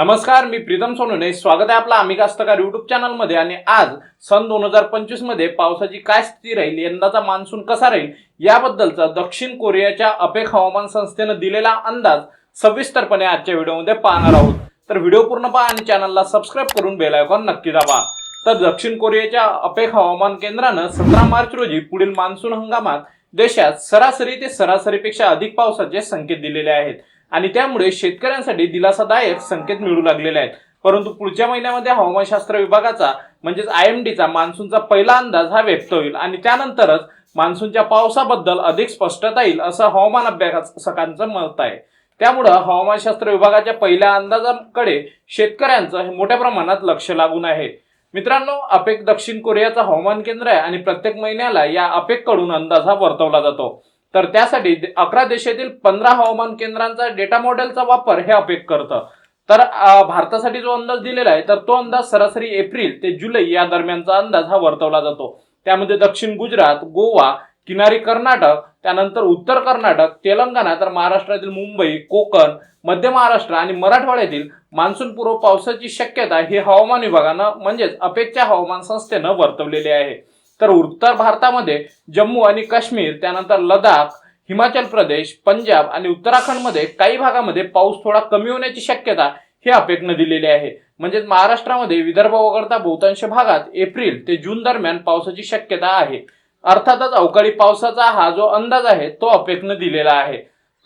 नमस्कार मी प्रीतम सोनूने. स्वागत आहे आपला आम्ही कास्तकार युट्यूब चॅनलमध्ये आणि आज सन दोन हजार पंचवीसमध्ये पावसाची काय स्थिती राहील यंदाचा मान्सून कसा राहील याबद्दलचा दक्षिण कोरियाच्या अपेक हवामान संस्थेनं दिलेला अंदाज सविस्तरपणे आजच्या व्हिडिओमध्ये पाहणार आहोत. तर व्हिडिओ पूर्ण पहा आणि चॅनलला सबस्क्राईब करून बेल आयकॉन नक्की दाबा. तर दक्षिण कोरियाच्या अपेक हवामान केंद्रानं सतरा मार्च रोजी पुढील मान्सून हंगामात देशात सरासरी ते सरासरीपेक्षा अधिक पावसाचे संकेत दिलेले आहेत. आणि त्यामुळे शेतकऱ्यांसाठी दिलासादायक संकेत मिळू लागलेले आहेत. परंतु पुढच्या महिन्यामध्ये हवामानशास्त्र विभागाचा म्हणजेच आय एम डीचा मान्सूनचा पहिला अंदाज हा व्यक्त होईल आणि त्यानंतरच मान्सूनच्या पावसाबद्दल अधिक स्पष्टता येईल असं हवामान अभ्यासकांचं मत आहे. त्यामुळं हवामानशास्त्र विभागाच्या पहिल्या अंदाजाकडे शेतकऱ्यांचं हे मोठ्या प्रमाणात लक्ष लागून आहे. मित्रांनो अपेक दक्षिण कोरियाचा हवामान केंद्र आहे आणि प्रत्येक महिन्याला या अपेककडून अंदाज हा वर्तवला जातो. तर त्यासाठी दे- अकरा देशातील पंधरा हवामान केंद्रांचा डेटा मॉडेलचा वापर हे अपेक करतं. तर भारतासाठी जो अंदाज दिलेला आहे तर तो अंदाज सरासरी एप्रिल ते जुलै या दरम्यानचा अंदाज हा वर्तवला जातो. त्यामध्ये दक्षिण गुजरात गोवा किनारी कर्नाटक त्यानंतर उत्तर कर्नाटक तेलंगणा तर महाराष्ट्रातील मुंबई कोकण मध्य महाराष्ट्र आणि मराठवाड्यातील मान्सून पूर्व पावसाची शक्यता ही हवामान विभागानं म्हणजेच अपेक्षा हवामान संस्थेनं वर्तवलेली आहे. तर उत्तर भारतामध्ये जम्मू आणि काश्मीर त्यानंतर लडाख हिमाचल प्रदेश पंजाब आणि उत्तराखंडमध्ये काही भागामध्ये पाऊस थोडा कमी होण्याची शक्यता ही अपेकनं दिलेली आहे. म्हणजेच महाराष्ट्रामध्ये विदर्भ वगळता बहुतांश भागात एप्रिल ते जून दरम्यान पावसाची शक्यता आहे. अर्थातच अवकाळी पावसाचा हा जो अंदाज आहे तो अपेकनं दिलेला आहे.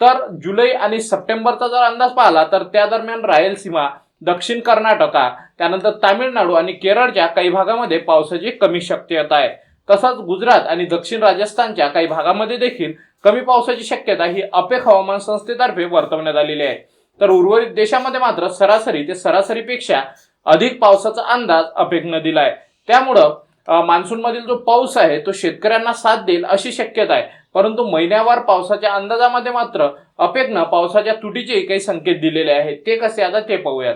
तर जुलै आणि सप्टेंबरचा जर अंदाज पाहिला तर त्या दरम्यान रायलसीमा दक्षिण कर्नाटका त्यानंतर तामिळनाडू आणि केरळच्या काही भागामध्ये पावसाची कमी शक्यता आहे. तसंच गुजरात आणि दक्षिण राजस्थानच्या काही भागामध्ये देखील कमी पावसाची शक्यता ही अपेक हवामान संस्थेतर्फे वर्तवण्यात आलेली आहे. तर उर्वरित देशामध्ये मात्र सरासरी ते सरासरीपेक्षा अधिक पावसाचा अंदाज अपेकनं आहे त्यामुळं मान्सूनमधील जो पाऊस आहे तो शेतकऱ्यांना साथ देईल अशी शक्यता आहे. परंतु महिन्यावार पावसाच्या अंदाजामध्ये मात्र अपेकनं पावसाच्या तुटीचे काही संकेत दिलेले आहेत. ते कसे? आता ते पाहूयात.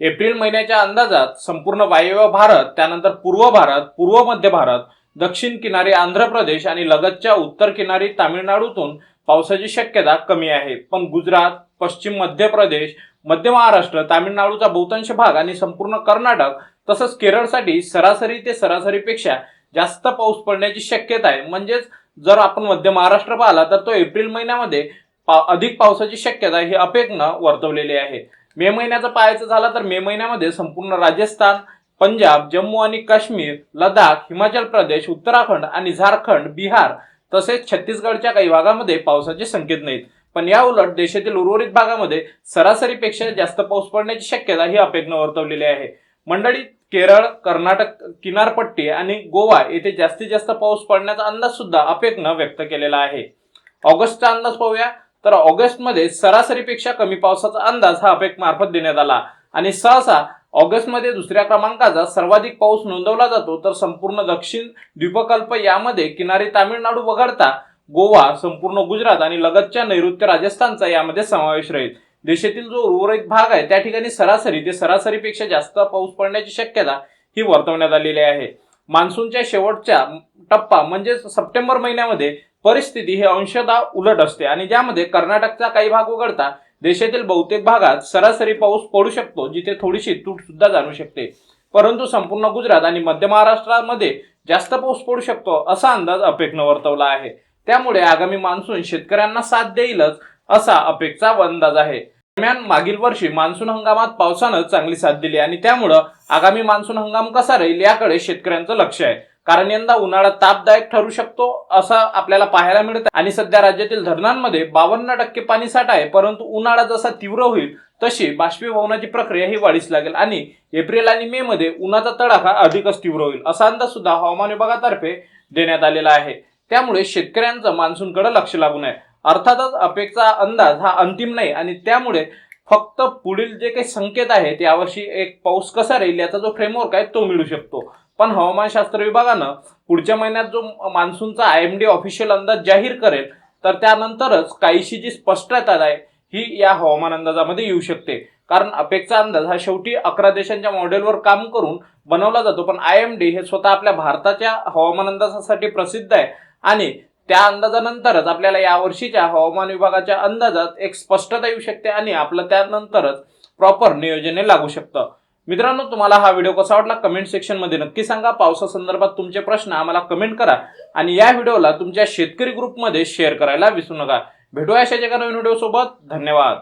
एप्रिल महिन्याच्या अंदाजात संपूर्ण वायव्य भारत त्यानंतर पूर्व भारत पूर्व मध्य भारत दक्षिण किनारी आंध्र प्रदेश आणि लगतच्या उत्तर किनारी तामिळनाडूतून पावसाची शक्यता कमी आहे. पण गुजरात पश्चिम मध्य प्रदेश मध्य महाराष्ट्र तामिळनाडूचा बहुतांश भाग आणि संपूर्ण कर्नाटक तसंच केरळसाठी सरासरी ते सरासरीपेक्षा जास्त पाऊस पडण्याची शक्यता आहे. म्हणजेच जर आपण मध्य महाराष्ट्र पाहिला तर तो एप्रिल महिन्यामध्ये पा अधिक पावसाची शक्यता ही अपेकनं वर्तवलेली आहे. मे महिन्याचं पाहायचं झालं तर मे महिन्यामध्ये संपूर्ण राजस्थान पंजाब जम्मू आणि काश्मीर लडाख हिमाचल प्रदेश उत्तराखंड आणि झारखंड बिहार तसेच छत्तीसगडच्या काही भागामध्ये पावसाचे संकेत नाहीत. पण या उलट देशातील उर्वरित भागामध्ये सरासरीपेक्षा जास्त पाऊस पडण्याची शक्यता ही अपेकनं वर्तवलेली आहे. मंडळी केरळ कर्नाटक किनारपट्टी आणि गोवा येथे जास्तीत जास्त पाऊस पडण्याचा अंदाज सुद्धा अपेकनं व्यक्त केलेला आहे. ऑगस्टचा अंदाज पाहूया. तर ऑगस्टमध्ये सरासरीपेक्षा कमी पावसाचा अंदाज हा अपेक मार्फत देण्यात आला. आणि सहसा ऑगस्टमध्ये दुसऱ्या क्रमांकाचा सर्वाधिक पाऊस नोंदवला जातो तर संपूर्ण दक्षिण द्वीपकल्प यामध्ये किनारी तामिळनाडू वगळता गोवा संपूर्ण गुजरात आणि लगतच्या नैऋत्य राजस्थानचा यामध्ये समावेश राहील. देशातील जो उर्वरित भाग आहे त्या ठिकाणी सरासरी ते सरासरीपेक्षा जास्त पाऊस पडण्याची शक्यता ही वर्तवण्यात आलेली आहे. मान्सूनच्या शेवटच्या टप्पा म्हणजेच सप्टेंबर महिन्यामध्ये परिस्थिती ही अंशतः उलट असते आणि ज्यामध्ये कर्नाटकचा काही भाग वगळता देशातील बहुतेक भागात सरासरी पाऊस पडू शकतो जिथे थोडीशी तूट सुद्धा जाणू शकते. परंतु संपूर्ण गुजरात आणि मध्य महाराष्ट्रामध्ये जास्त पाऊस पडू शकतो असा अंदाज अपेकनं वर्तवला आहे. त्यामुळे आगामी मान्सून शेतकऱ्यांना साथ देईलच असा अपेक्षा अंदाज आहे. दरम्यान मागील वर्षी मान्सून हंगामात पावसानं चांगली साथ दिली आणि त्यामुळं आगामी मान्सून हंगाम कसा राहील याकडे शेतकऱ्यांचं लक्ष आहे. कारण यंदा उन्हाळा तापदायक ठरू शकतो असं आपल्याला पाहायला मिळतं आणि सध्या राज्यातील धरणांमध्ये बावन्न टक्के पाणी साठा आहे परंतु उन्हाळा जसा तीव्र होईल तशी बाष्पीभवनाची प्रक्रिया ही वाढीस लागेल. आणि एप्रिल आणि मे मध्ये उन्हाचा तडाखा अधिकच तीव्र होईल असा अंदाज सुद्धा हवामान विभागातर्फे देण्यात आलेला आहे. त्यामुळे शेतकऱ्यांचं मान्सूनकडे लक्ष लागू नये अर्थातच अपेक्षा अंदाज हा अंतिम नाही आणि त्यामुळे फक्त पुढील जे काही संकेत आहेत यावर्षी एक पाऊस कसा राहील याचा जो फ्रेमवर्क आहे तो मिळू शकतो. पण हवामानशास्त्र विभागानं पुढच्या महिन्यात जो मान्सूनचा आय एम डी ऑफिशियल अंदाज जाहीर करेल तर त्यानंतरच काहीशी जी स्पष्टता आहे ही या हवामान अंदाजामध्ये येऊ शकते. कारण अपेक्षा अंदाज हा शेवटी अकरा देशांच्या मॉडेलवर काम करून बनवला जातो पण आय एम डी हे स्वतः आपल्या भारताच्या हवामान अंदाजासाठी प्रसिद्ध आहे. आणि त्या अंदाजानंतरच आपल्याला या वर्षीच्या हवामान विभागाच्या अंदाजात एक स्पष्टता येऊ शकते आणि आपलं त्यानंतरच प्रॉपर नियोजने लागू शकतं. मित्रांनो तुम्हाला हा व्हिडिओ कसा वाटला कमेंट सेक्शनमध्ये नक्की सांगा. पावसासंदर्भात तुमचे प्रश्न आम्हाला कमेंट करा आणि या व्हिडिओला तुमच्या शेतकरी ग्रुपमध्ये शेअर करायला विसरू नका. भेटूया अशाच एका नवीन व्हिडिओ सोबत धन्यवाद.